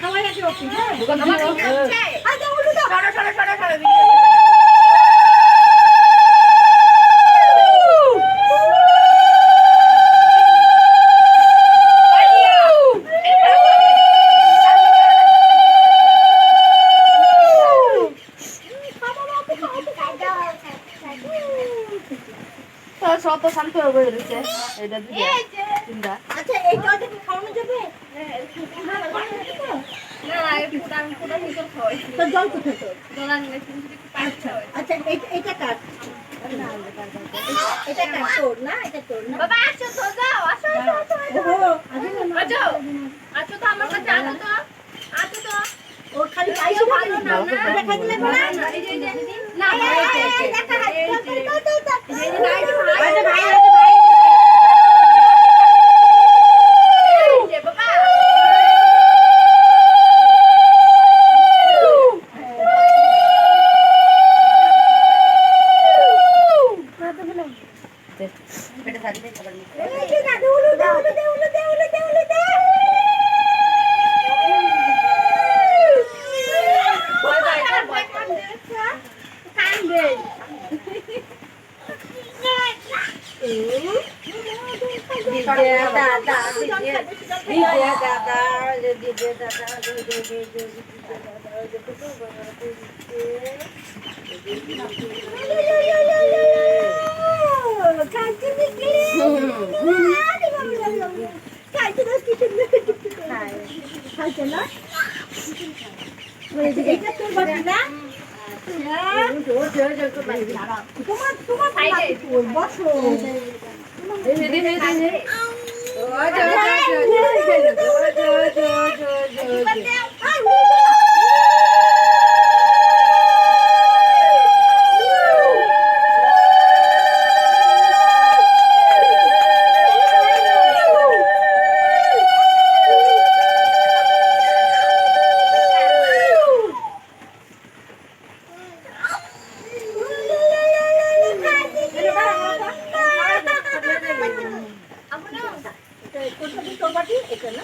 খাওয়াই আছে ওকে হ্যাঁ। সব তো শান্ত হয়ে রয়েছে এটা দুটো তিনটা আচ্ছা এই জলটা কি খাওয়ানো যাবে না না একটু আমি কোথা থেকে খাওয়াই তো জল কোথায় তো জল আনলে কিন্তু একটু আচ্ছা আচ্ছা এটা কাট এটা কাট তোর না এটা তোর না বাবা আসো তো যাও আসো আসো আসো আসো তো আমার কাছে আসো তো আসো তো ওর খালি আইসো ভালো না দেখা দিলে না না দেখা Sunday. খাইছে না? এটা তোর বাটি না? তোমার তোমার বসো এখানে